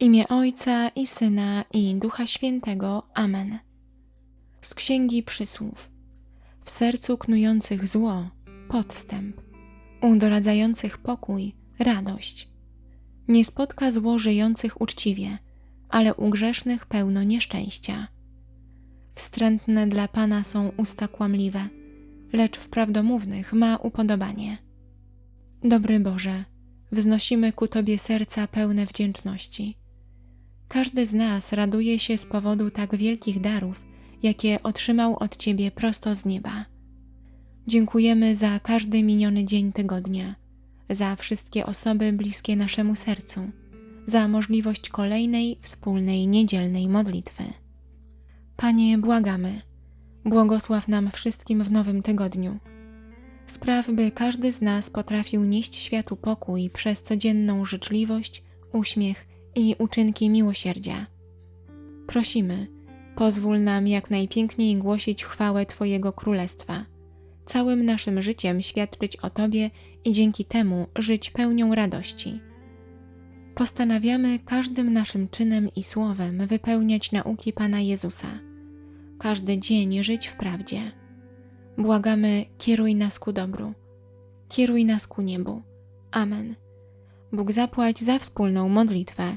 imię Ojca i Syna i Ducha Świętego. Amen. Z Księgi Przysłów. W sercu knujących zło podstęp, u doradzających pokój radość. Nie spotka zło żyjących uczciwie, ale u grzesznych pełno nieszczęścia. Wstrętne dla Pana są usta kłamliwe, lecz w prawdomównych ma upodobanie. Dobry Boże, wznosimy ku Tobie serca pełne wdzięczności. Każdy z nas raduje się z powodu tak wielkich darów, jakie otrzymał od Ciebie prosto z nieba. Dziękujemy za każdy miniony dzień tygodnia, za wszystkie osoby bliskie naszemu sercu, za możliwość kolejnej wspólnej niedzielnej modlitwy. Panie, błagamy, błogosław nam wszystkim w nowym tygodniu. Spraw, by każdy z nas potrafił nieść światu pokój przez codzienną życzliwość, uśmiech i uczynki miłosierdzia. Prosimy, pozwól nam jak najpiękniej głosić chwałę Twojego Królestwa, całym naszym życiem świadczyć o Tobie i dzięki temu żyć pełnią radości. Postanawiamy każdym naszym czynem i słowem wypełniać nauki Pana Jezusa, każdy dzień żyć w prawdzie. Błagamy, kieruj nas ku dobru, kieruj nas ku niebu. Amen. Bóg zapłać za wspólną modlitwę.